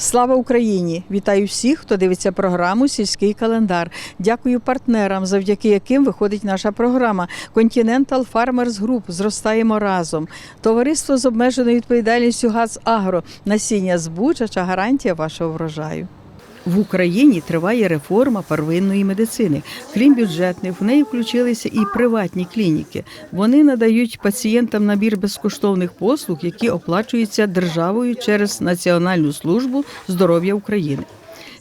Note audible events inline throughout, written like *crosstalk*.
Слава Україні! Вітаю всіх, хто дивиться програму Сільський календар. Дякую партнерам, завдяки яким виходить наша програма Continental Farmers Group. Зростаємо разом. Товариство з обмеженою відповідальністю ГАЗ Агро. Насіння збучача гарантія вашого врожаю. В Україні триває реформа первинної медицини. Крім бюджетних, в неї включилися і приватні клініки. Вони надають пацієнтам набір безкоштовних послуг, які оплачуються державою через Національну службу здоров'я України.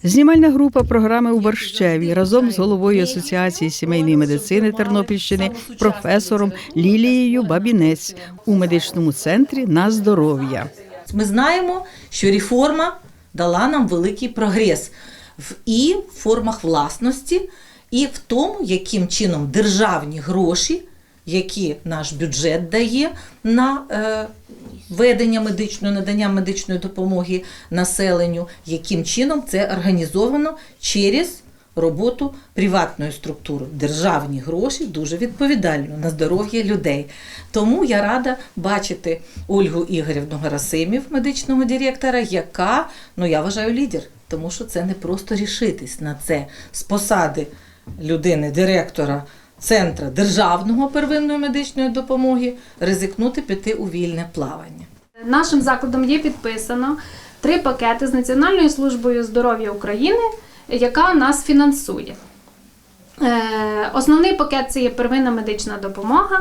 Знімальна група програми у Борщеві разом з головою Асоціації сімейної медицини Тернопільщини, професором Лілією Бабінець у медичному центрі на здоров'я. Ми знаємо, що реформа дала нам великий прогрес в і формах власності, і в тому, яким чином державні гроші, які наш бюджет дає на е, ведення медичної, надання медичної допомоги населенню, яким чином це організовано через роботу приватної структури. Державні гроші дуже відповідально на здоров'я людей. Тому я рада бачити Ольгу Ігорівну Гарасимів, медичного директора, яка, ну я вважаю, лідер, тому що це не просто рішитись на це з посади людини, директора Центру державного первинної медичної допомоги, ризикнути піти у вільне плавання. Нашим закладом є підписано три пакети з Національною службою здоров'я України, яка нас фінансує. Е, Основний пакет це є первинна медична допомога.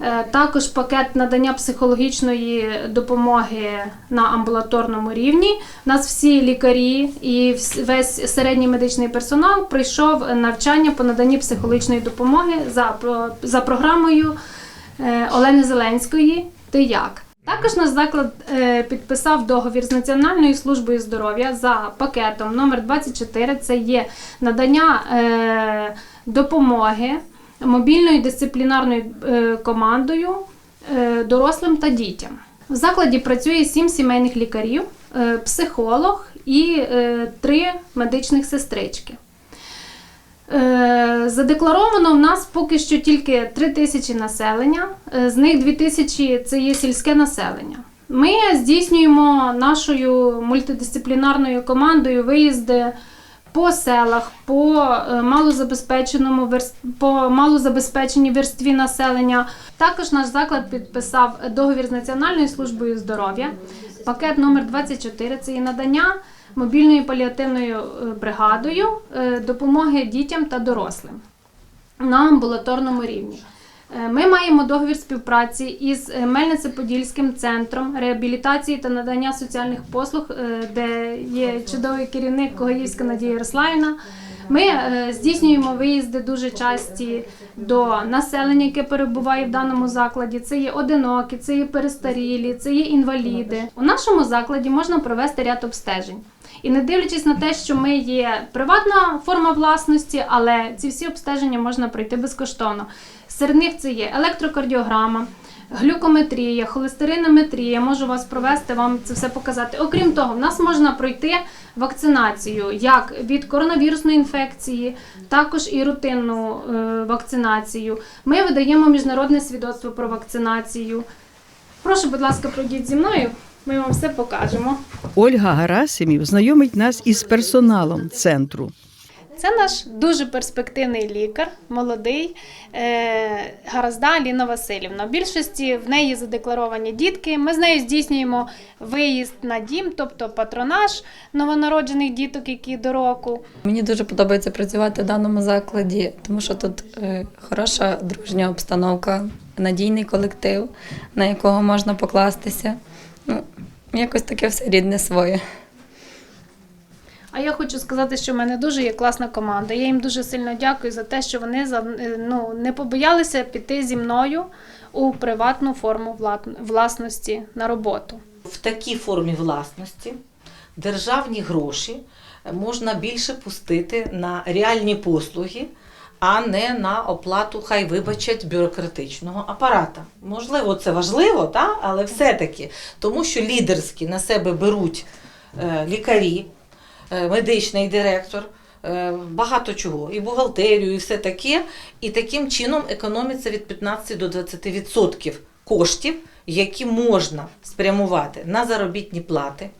Е, Також пакет надання психологічної допомоги на амбулаторному рівні. У нас всі лікарі і весь середній медичний персонал пройшов навчання по наданні психологічної допомоги за, за програмою е, Олени Зеленської Ти як? Також наш заклад е, підписав договір з Національною службою здоров'я за пакетом номер 24 Це є надання е, допомоги мобільною дисциплінарною е, командою дорослим та дітям. В закладі працює сім сімейних лікарів, психолог і три медичних сестрички. Е, Задекларовано в нас поки що тільки 3 тисячі населення, е, з них 2 тисячі це є сільське населення. Ми здійснюємо нашою мультидисциплінарною командою виїзди по селах, по е, малозабезпеченому по малозабезпеченій верстві населення. Також наш заклад підписав договір з Національною службою здоров'я. Пакет номер 24 це є надання мобільною паліативною е, бригадою е, допомоги дітям та дорослим на амбулаторному рівні. Е, Ми маємо договір співпраці із Мельнице-Подільським центром реабілітації та надання соціальних послуг, де є чудовий керівник Когаївська Надія Ярославівна. Ми здійснюємо виїзди дуже часті до населення, яке перебуває в даному закладі. Це є одинокі, це є перестарілі, це є інваліди. У нашому закладі можна провести ряд обстежень. І не дивлячись на те, що ми є приватна форма власності, але ці всі обстеження можна пройти безкоштовно. Серед них це є електрокардіограма, глюкометрія, холестеринометрія. Можу вас провести, вам це все показати. Окрім того, в нас можна пройти вакцинацію як від коронавірусної інфекції, також і рутинну е, вакцинацію. Ми видаємо міжнародне свідоцтво про вакцинацію. Прошу, будь ласка, пройдіть зі мною. Ми вам все покажемо. Ольга Гарасимів знайомить нас із персоналом центру. Це наш дуже перспективний лікар, молодий е, Гаразда Аліна Васильівна. В більшості в неї задекларовані дітки. Ми з нею здійснюємо виїзд на дім, тобто патронаж новонароджених діток, які до року. Мені дуже подобається працювати в даному закладі, тому що тут е, хороша дружня обстановка, надійний колектив, на якого можна покластися. Якось таке все рідне своє. А я хочу сказати, що в мене дуже є класна команда. Я їм дуже сильно дякую за те, що вони за- ну, не побоялися піти зі мною у приватну форму власності на роботу. В такій формі власності державні гроші можна більше пустити на реальні послуги, а не на оплату, хай вибачать, бюрократичного апарата. Можливо, це важливо, та? але все-таки, тому що лідерські на себе беруть е, лікарі, е, медичний директор, е, багато чого, і бухгалтерію, і все таке. І таким чином економиться від 15 до 20% коштів, які можна спрямувати на заробітні плати,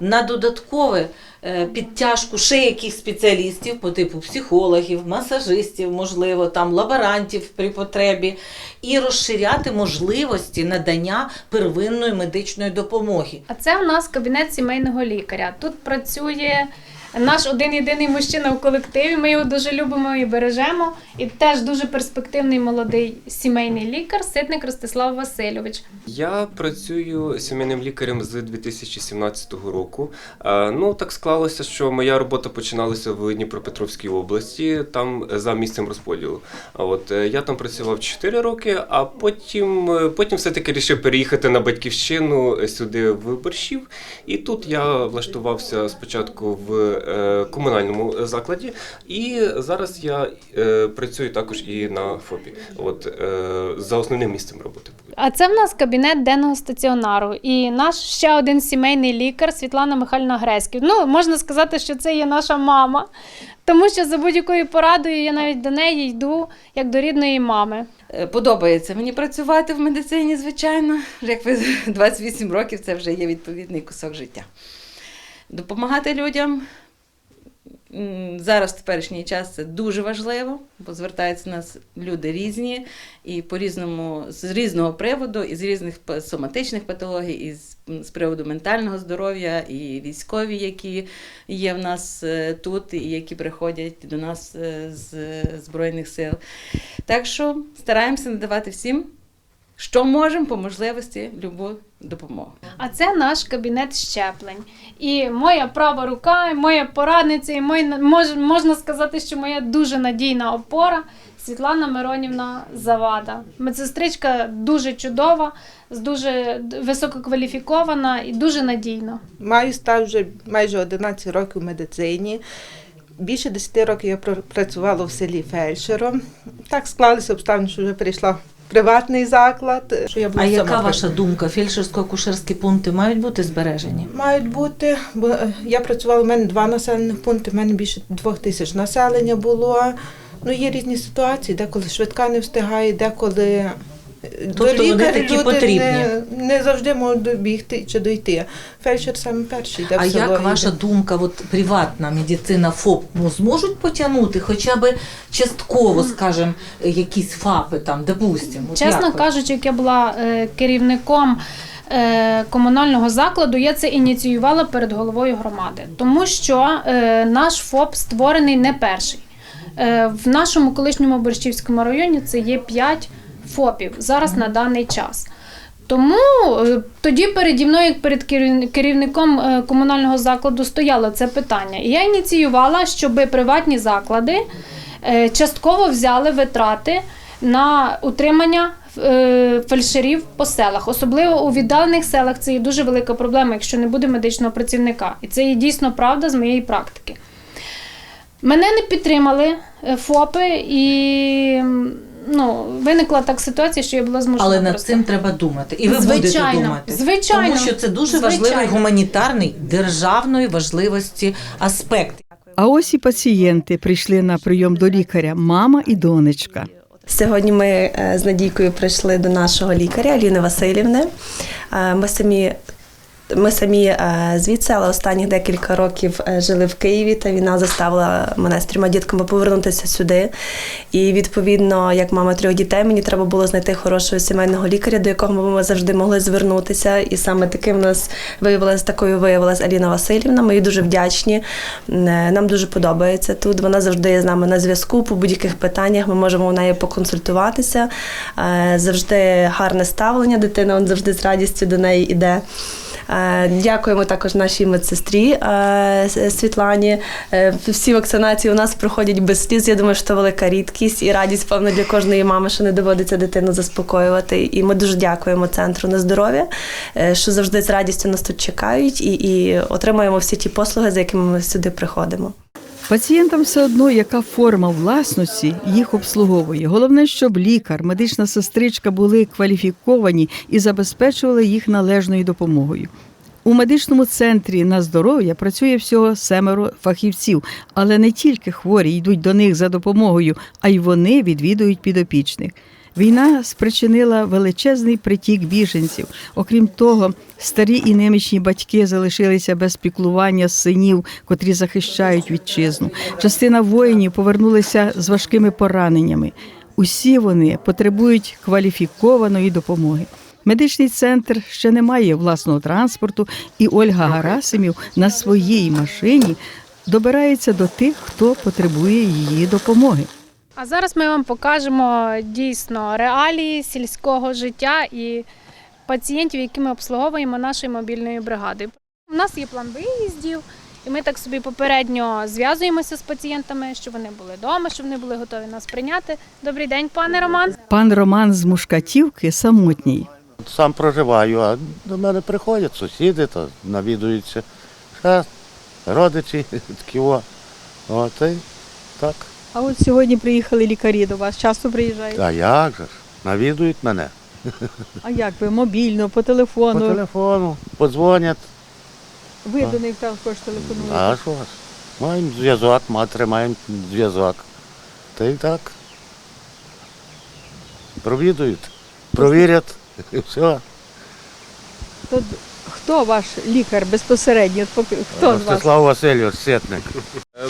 на додаткове е, підтяжку ще яких спеціалістів по типу психологів, масажистів, можливо, там лаборантів при потребі, і розширяти можливості надання первинної медичної допомоги. А це у нас кабінет сімейного лікаря. Тут працює наш один єдиний мужчина в колективі. Ми його дуже любимо і бережемо. І теж дуже перспективний молодий сімейний лікар, ситник Ростислав Васильович. Я працюю сімейним лікарем з 2017 року. Е, Ну, так склалося, що моя робота починалася в Дніпропетровській області, там е, за місцем розподілу. От е, я там працював 4 роки, а потім, потім все-таки вирішив переїхати на батьківщину сюди в Борщів. І тут я влаштувався спочатку в комунальному закладі, і зараз я е, працюю також і на ФОПі. От е, за основним місцем роботи. А це в нас кабінет денного стаціонару. І наш ще один сімейний лікар Світлана Михайлівна Греськів. Ну, можна сказати, що це є наша мама, тому що за будь-якою порадою я навіть до неї йду як до рідної мами. Е, Подобається мені працювати в медицині, звичайно. Як ви *laughs* 28 років це вже є відповідний кусок життя. Допомагати людям зараз в теперішній час це дуже важливо, бо звертаються нас люди різні і по-різному, з різного приводу, і з різних соматичних патологій, і з, з приводу ментального здоров'я, і військові, які є в нас е, тут, і які приходять до нас е, з Збройних сил. Так що стараємося надавати всім, що можемо по можливості, любу допомогу. А це наш кабінет щеплень. І моя права рука, і моя порадниця, і моя, мож, можна сказати, що моя дуже надійна опора Світлана Миронівна Завада. Медсестричка дуже чудова, дуже висококваліфікована і дуже надійна. Маю стаж вже майже 11 років в медицині. Більше 10 років я пр- працювала в селі фельдшером. Так склалися обставини, що вже перейшла в приватний заклад. Що я буду А сама яка ваша думка? Фельдшерсько-акушерські пункти мають бути збережені? Мають бути, бо е, я працювала, у мене два населених пункти, в мене більше двох тисяч населення було. Ну, є різні ситуації, деколи швидка не встигає, деколи Тобто вони такі люди потрібні? Не, не завжди можуть добігти чи дойти. Фельдшер саме перший. йде в А село, як йде. ваша думка, от приватна медицина ФОП ну, зможуть потягнути хоча б частково, скажімо, якісь ФАПи там, допустимо? От Чесно як ви? кажучи, як я була е, керівником е, комунального закладу, я це ініціювала перед головою громади, тому що е, наш ФОП створений не перший. Е, в нашому колишньому Борщівському районі це є 5 ФОПів зараз на даний час. Тому е, тоді переді мною, як перед керівником е, комунального закладу, стояло це питання. І я ініціювала, щоб приватні заклади е, частково взяли витрати на утримання фельдшерів по селах. Особливо у віддалених селах це є дуже велика проблема, якщо не буде медичного працівника. І це є дійсно правда з моєї практики. Мене не підтримали ФОПи, і ну, виникла так ситуація, що я була змушена. Але над просто- цим треба думати. І ви Звичайно, будете думати. звичайно, Тому що це дуже звичайно. важливий гуманітарний державної важливості аспект. А ось і пацієнти прийшли на прийом до лікаря, мама і донечка. Сьогодні ми е, з Надійкою прийшли до нашого лікаря Аліни Васильівни. Е, Ми самі. Ми самі е, звідси, але останні декілька років е, жили в Києві, та війна заставила мене з трьома дітками повернутися сюди. І відповідно, як мама трьох дітей, мені треба було знайти хорошого сімейного лікаря, до якого ми завжди могли звернутися. І саме таким у нас виявилася такою виявилась Аліна Васильівна. Ми їй дуже вдячні. Е, Нам дуже подобається тут. Вона завжди є з нами на зв'язку по будь-яких питаннях. Ми можемо в неї поконсультуватися. Завжди гарне ставлення. Дитина он завжди з радістю до неї йде. Е, Дякуємо також нашій медсестрі е, Світлані. Е, Всі вакцинації у нас проходять без сліз. Я думаю, що це велика рідкість і радість, певно, для кожної мами, що не доводиться дитину заспокоювати. І ми дуже дякуємо центру на здоров'я, що завжди з радістю нас тут чекають і, і отримуємо всі ті послуги, за якими ми сюди приходимо. Пацієнтам все одно, яка форма власності їх обслуговує. Головне, щоб лікар, медична сестричка були кваліфіковані і забезпечували їх належною допомогою. У медичному центрі на здоров'я працює всього семеро фахівців, але не тільки хворі йдуть до них за допомогою, а й вони відвідують підопічних. Війна спричинила величезний притік біженців. Окрім того, старі і немічні батьки залишилися без піклування синів, котрі захищають вітчизну. Частина воїнів повернулися з важкими пораненнями. Усі вони потребують кваліфікованої допомоги. Медичний центр ще не має власного транспорту, і Ольга Гарасимів на своїй машині добирається до тих, хто потребує її допомоги. А зараз ми вам покажемо дійсно реалії сільського життя і пацієнтів, які ми обслуговуємо нашою мобільною бригадою. У нас є план виїздів, і ми так собі попередньо зв'язуємося з пацієнтами, щоб вони були вдома, щоб вони були готові нас прийняти. Добрий день, пане Роман. Пан Роман з Мушкатівки самотній. Сам проживаю, а до мене приходять сусіди, то навідуються. Ще родичі *laughs* такі о. От і так. А от сьогодні приїхали лікарі до вас. Часто приїжджають. А як же ж? Навідують мене. А як ви? Мобільно, по телефону. По телефону. подзвонять. Ви до них також телефонуєте. А що ж? Маємо зв'язок, матері маємо зв'язок. Та й так. Провідують, провірять і все. То д- хто ваш лікар безпосередньо? Поки- Хто з вас? Ростислав Васильович, Ситник.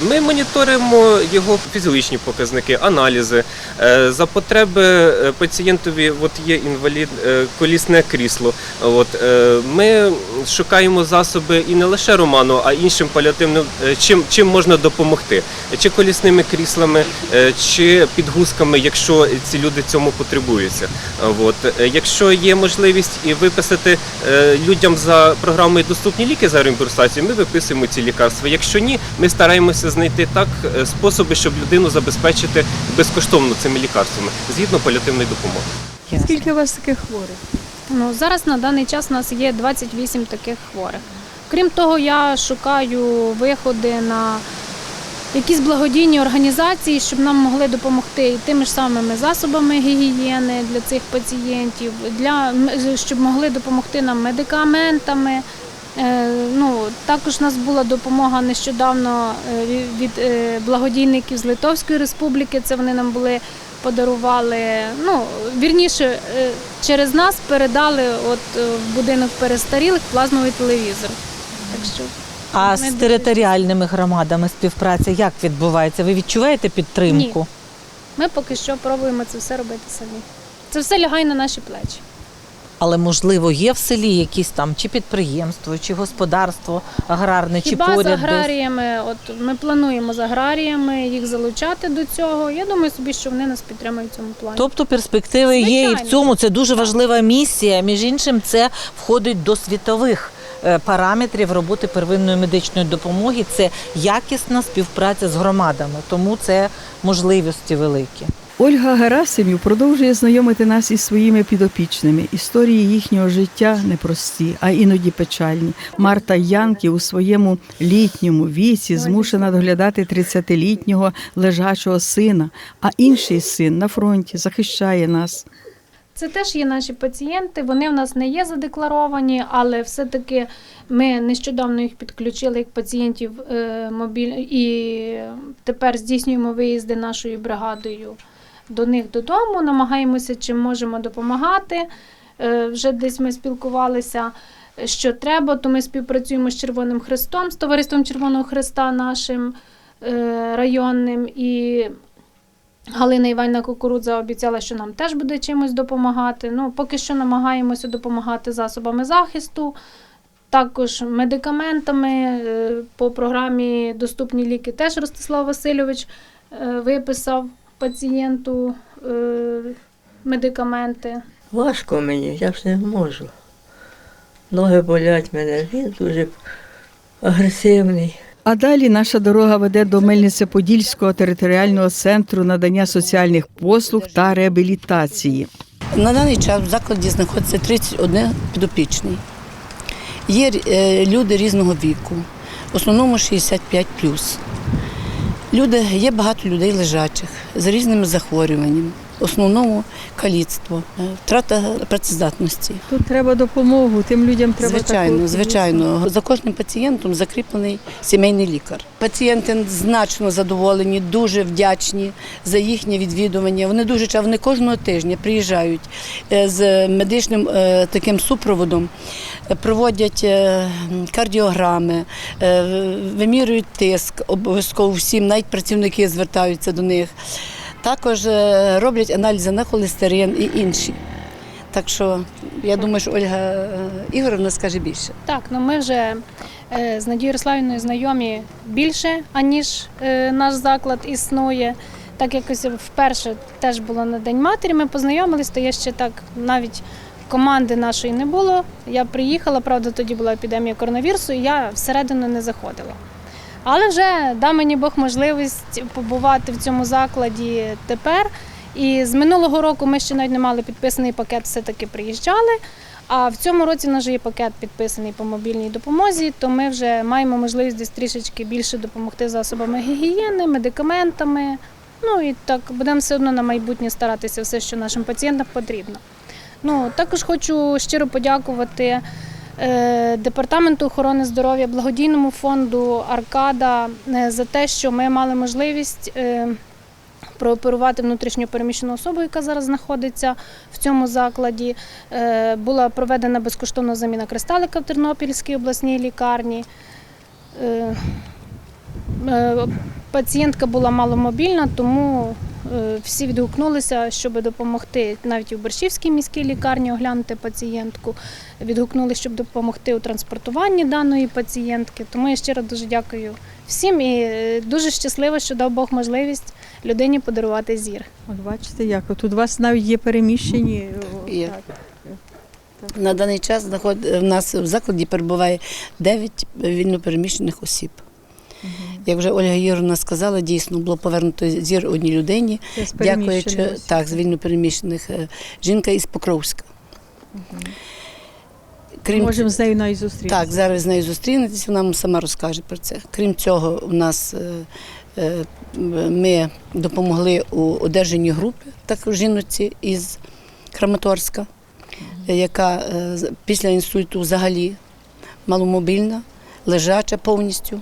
Ми моніторимо його фізіологічні показники, аналізи. Е, За потреби е, пацієнтові от є інвалід, е, колісне крісло. От, ми шукаємо засоби і не лише Роману, а іншим паліативним, чим, чим можна допомогти. Чи колісними кріслами, чи підгузками, якщо ці люди цьому потребуються. От. Якщо є можливість і виписати людям за програмою доступні ліки за реімбурсацією, ми виписуємо ці лікарства. Якщо ні, ми стараємося знайти так е, способи, щоб людину забезпечити безкоштовно цими лікарствами згідно паліативної допомоги. Скільки у вас таких хворих? Ну, зараз на даний час у нас є 28 таких хворих. Крім того, я шукаю виходи на якісь благодійні організації, щоб нам могли допомогти і тими ж самими засобами гігієни для цих пацієнтів, для, щоб могли допомогти нам медикаментами. Е, Ну, також у нас була допомога нещодавно е, від е, благодійників з Литовської Республіки. Це вони нам були подарували. Ну, вірніше, через нас передали от в будинок перестарілих плазмовий телевізор. Так що А з територіальними громадами співпраця як відбувається? Ви відчуваєте підтримку? ми поки що пробуємо це все робити самі. Це все лягає на наші плечі. Але можливо є в селі якісь там чи підприємство, чи господарство аграрне, чи Хіба з поряд десь? аграріями, от ми плануємо з аграріями їх залучати до цього. Я думаю собі, що вони нас підтримують в цьому плані. Тобто перспективи є і в цьому. Це дуже важлива місія. Між іншим, це входить до світових параметрів роботи первинної медичної допомоги. Це якісна співпраця з громадами, тому це можливості великі. Ольга Герасимів продовжує знайомити нас із своїми підопічними. Історії їхнього життя непрості, а іноді печальні. Марта Янки у своєму літньому віці змушена доглядати 30-літнього лежачого сина, а інший син на фронті захищає нас. Це теж є наші пацієнти. Вони в нас не є задекларовані, але все-таки ми нещодавно їх підключили як пацієнтів е, мобіль і тепер здійснюємо виїзди нашою бригадою до них додому. Намагаємося, чим можемо допомагати. Е, Вже десь ми спілкувалися. Що треба, то ми співпрацюємо з Червоним Хрестом, з товариством Червоного Хреста нашим е, районним і Галина Іванівна Кукурудза обіцяла, що нам теж буде чимось допомагати. Ну, поки що намагаємося допомагати засобами захисту, також медикаментами. Е, По програмі Доступні ліки теж Ростислав Васильович е, виписав пацієнту е, медикаменти. Важко мені, я ж не можу. Ноги болять мене, він дуже агресивний. А далі наша дорога веде до Мельниця-Подільського територіального центру надання соціальних послуг та реабілітації. На даний час в закладі знаходиться 31 підопічний. Є е, люди різного віку, в основному 65 Люди, є багато людей лежачих з різними захворюваннями. Основному каліцтво, е, втрата працездатності. Тут треба допомогу, тим людям треба Звичайно, таку- звичайно. За кожним пацієнтом закріплений сімейний лікар. Пацієнти значно задоволені, дуже вдячні за їхнє відвідування. Вони дуже ча- вони кожного тижня приїжджають е, з медичним е, таким супроводом, проводять кардіограми, вимірюють тиск обов'язково всім, навіть працівники звертаються до них. Також е, роблять аналізи на холестерин і інші. Так що я думаю, що Ольга е, Ігорівна скаже більше. Так, ну ми вже е, з Надією Ярославівною знайомі більше, аніж наш заклад існує. Так якось вперше теж було на День матері. Ми познайомились, то я ще так навіть команди нашої не було. Я приїхала, правда, тоді була епідемія коронавірусу, і я всередину не заходила. Але вже дав мені Бог можливість побувати в цьому закладі тепер. І з минулого року ми ще навіть не мали підписаний пакет, все-таки приїжджали. А в цьому році у нас вже є пакет підписаний по мобільній допомозі, то ми вже маємо можливість десь трішечки більше допомогти засобами гігієни, медикаментами. Ну і так будемо все одно на майбутнє старатися все, що нашим пацієнтам потрібно. Ну також хочу щиро подякувати департаменту охорони здоров'я, благодійному фонду Аркада е, за те, що ми мали можливість. е, прооперувати внутрішньо переміщену особу, яка зараз знаходиться в цьому закладі. Е, Була проведена безкоштовна заміна кристалика в Тернопільській обласній лікарні. Е, е, Пацієнтка була маломобільна, тому е, всі відгукнулися, щоб допомогти навіть в Борщівській міській лікарні оглянути пацієнтку. Відгукнулися, щоб допомогти у транспортуванні даної пацієнтки. Тому я щиро дуже дякую всім і е, дуже щаслива, що дав Бог можливість людині подарувати зір. От бачите, як тут у вас навіть є переміщені. Є. так. На даний час в нас в закладі перебуває 9 вільнопереміщених осіб. Як вже Ольга Ігорівна сказала, дійсно було повернуто зір одній людині, дякуючи так, з вільнопереміщених е, жінка із Покровська. Крім Можемо з нею навіть зустрітися. Так, зараз з нею зустрінетесь, вона вам сама розкаже про це. Крім цього, у нас е, е, ми допомогли у одержанні групи також жіноці із Краматорська, яка після інсульту взагалі маломобільна, лежача повністю.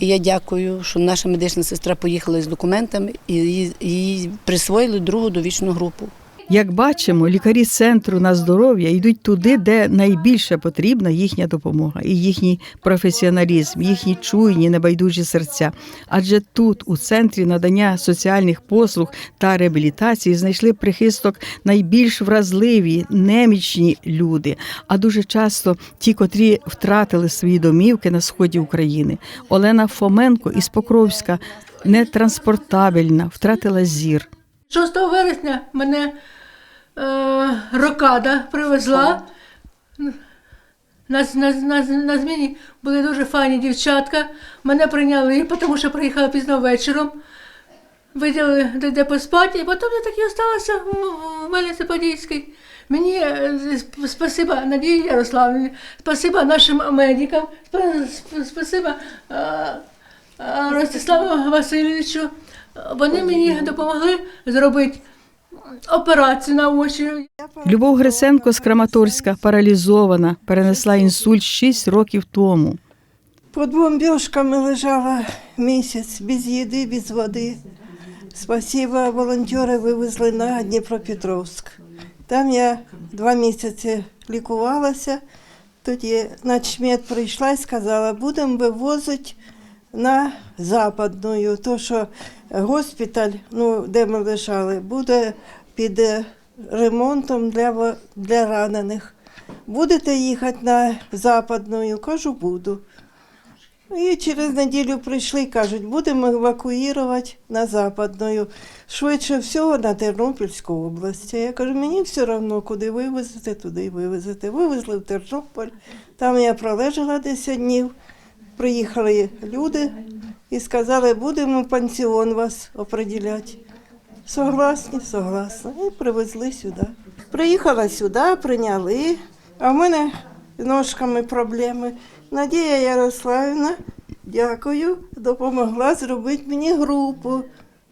І я дякую, що наша медична сестра поїхала з документами і їй присвоїли другу довічну групу. Як бачимо, лікарі центру на здоров'я йдуть туди, де найбільше потрібна їхня допомога, і їхній професіоналізм, їхні чуйні, небайдужі серця. Адже тут, у центрі надання соціальних послуг та реабілітації, знайшли прихисток найбільш вразливі, немічні люди, а дуже часто ті, котрі втратили свої домівки на сході України. Олена Фоменко із Покровська нетранспортабельна, втратила зір. 6 вересня мене е, рокада привезла. На, на, на, на зміні були дуже файні дівчатка. Мене прийняли, тому що приїхала пізно вечором. Виділи, де, де поспати, і потім я так і осталася в, в Мельниці Подільській. Мені е, спасибо Надії Ярославівні, спасибо нашим медикам, спа- спасибо е, е, Ростиславу Васильовичу. Вони мені допомогли зробити операцію на очі. Любов Гриценко з Краматорська паралізована, перенесла інсульт 6 років тому. Под бомбежками лежала місяць без їди, без води. Спасибо, волонтери вивезли на Дніпропетровськ. Там я два місяці лікувалася. Тоді начмед прийшла і сказала, будемо вивозити на западну, то що госпіталь, ну, де ми лежали, буде під ремонтом для, для ранених. Будете їхати на западну? Кажу, буду. І через неділю прийшли і кажуть, будемо евакуювати на Западну. Швидше всього на Тернопільську область. Я кажу, мені все одно, куди вивезете, туди й вивезете. Вивезли в Тернопіль. Там я пролежала 10 днів. Приїхали люди і сказали, будемо пансіон вас определяти. Согласні, согласна. І привезли сюди. Приїхала сюди, прийняли, а в мене ножками проблеми. Надія Ярославівна Дякую, допомогла зробити мені групу.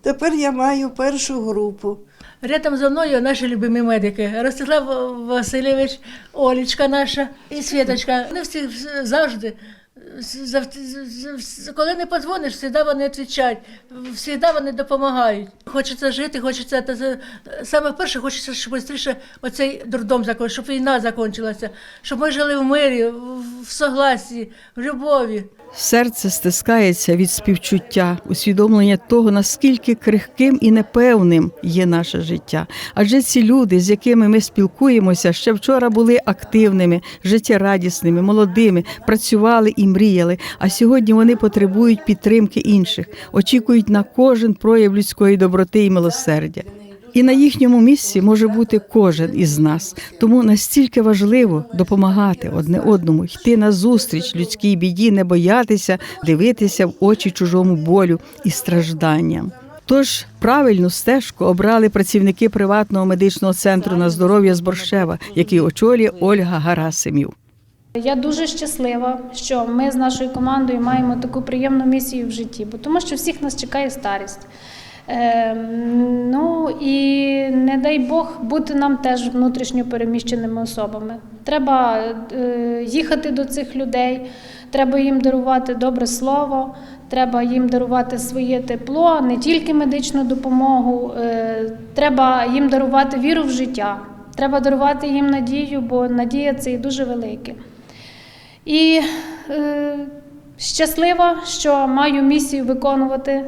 Тепер я маю першу групу. Рядом зі мною наші любимі медики. Ростислав Васильович, Олічка наша і Світочка. Вони всі завжди. Коли не подзвониш, завжди вони відповідають, завжди вони допомагають. Хочеться жити, хочеться та саме перше, хочеться, щоб швидше оцей дурдом закон, щоб війна закінчилася, щоб ми жили в мирі, в согласі, в любові. Серце стискається від співчуття, усвідомлення того, наскільки крихким і непевним є наше життя. Адже ці люди, з якими ми спілкуємося, ще вчора були активними, життєрадісними, молодими, працювали і мріяли. А сьогодні вони потребують підтримки інших, очікують на кожен прояв людської доброти і милосердя. І на їхньому місці може бути кожен із нас. Тому настільки важливо допомагати одне одному, йти на зустріч людській біді, не боятися дивитися в очі чужому болю і стражданням. Тож правильну стежку обрали працівники приватного медичного центру на здоров'я з Борщева, який очолює Ольга Гарасимів. Я дуже щаслива, що ми з нашою командою маємо таку приємну місію в житті, бо тому що всіх нас чекає старість. Е, ну і не дай Бог бути нам теж внутрішньо переміщеними особами. Треба е, їхати до цих людей, треба їм дарувати добре слово, треба їм дарувати своє тепло, не тільки медичну допомогу, е, треба їм дарувати віру в життя, треба дарувати їм надію, бо надія це і дуже велике. І е, щаслива, що маю місію виконувати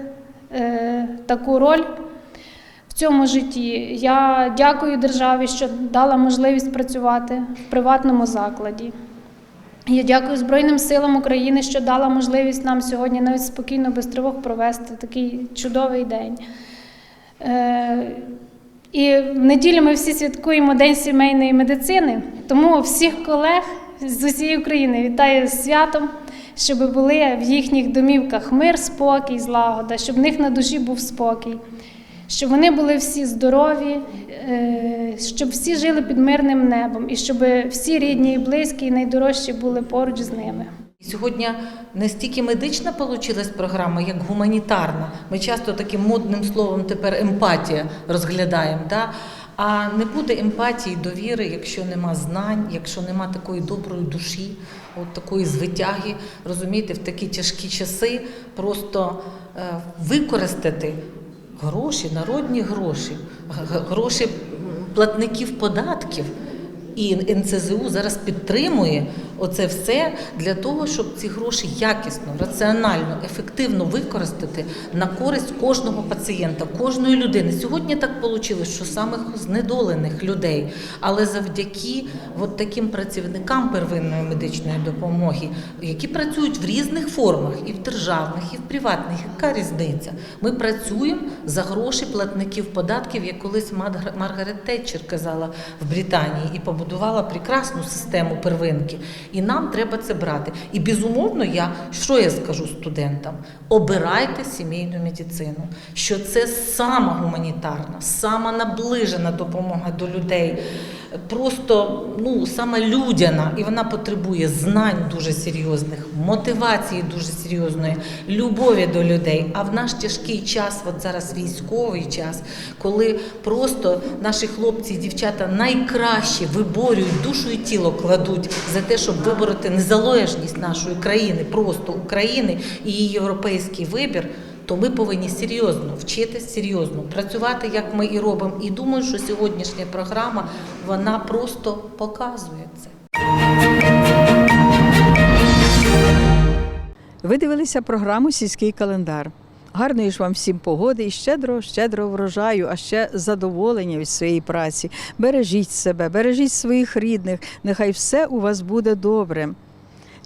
таку роль в цьому житті. Я дякую державі, що дала можливість працювати в приватному закладі. Я дякую Збройним силам України, що дала можливість нам сьогодні навіть спокійно, без тривог провести такий чудовий день. Е, і в неділю ми всі святкуємо День сімейної медицини, тому всіх колег з усієї України вітаю з святом, щоб були в їхніх домівках мир, спокій, злагода, щоб в них на душі був спокій, щоб вони були всі здорові, е, щоб всі жили під мирним небом і щоб всі рідні і близькі, і найдорожчі були поруч з ними. Сьогодні не стільки медична получилась програма, як гуманітарна. Ми часто таким модним словом тепер емпатія розглядаємо. Да? А не буде емпатії, довіри, якщо нема знань, якщо нема такої доброї душі, от такої звитяги, розумієте, в такі тяжкі часи просто е, використати гроші, народні гроші, гроші платників податків. І НЦЗУ зараз підтримує оце все для того, щоб ці гроші якісно, раціонально, ефективно використати на користь кожного пацієнта, кожної людини. Сьогодні так вийшло, що самих знедолених людей, але завдяки от таким працівникам первинної медичної допомоги, які працюють в різних формах, і в державних, і в приватних, яка різниця? Ми працюємо за гроші платників податків, як колись Маргарет Тетчер казала в Британії, і побудувала прекрасну систему первинки. І нам треба це брати. І безумовно, я що я скажу студентам? Обирайте сімейну медицину, що це сама гуманітарна, сама наближена допомога до людей. Просто ну саме людяна, і вона потребує знань дуже серйозних, мотивації дуже серйозної, любові до людей. А в наш тяжкий час, от зараз військовий час, коли просто наші хлопці і дівчата найкраще виборюють душу і тіло кладуть за те, щоб вибороти незалежність нашої країни, просто України і її європейський вибір. То ми повинні серйозно вчитись, серйозно працювати, як ми і робимо. І думаю, що сьогоднішня програма вона просто показує це. Ви дивилися програму Сільський календар. Гарної ж вам всім погоди і щедро, щедро врожаю, а ще задоволення від своєї праці. Бережіть себе, бережіть своїх рідних. Нехай все у вас буде добре.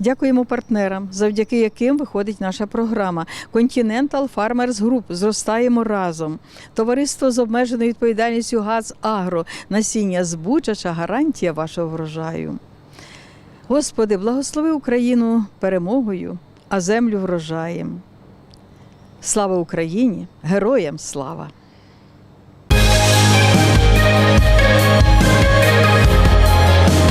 Дякуємо партнерам, завдяки яким виходить наша програма. Continental Farmers Group зростаємо разом. Товариство з обмеженою відповідальністю ГАЗ Агро. Насіння збучача гарантія вашого врожаю. Господи, благослови Україну перемогою, а землю врожаєм. Слава Україні! Героям слава!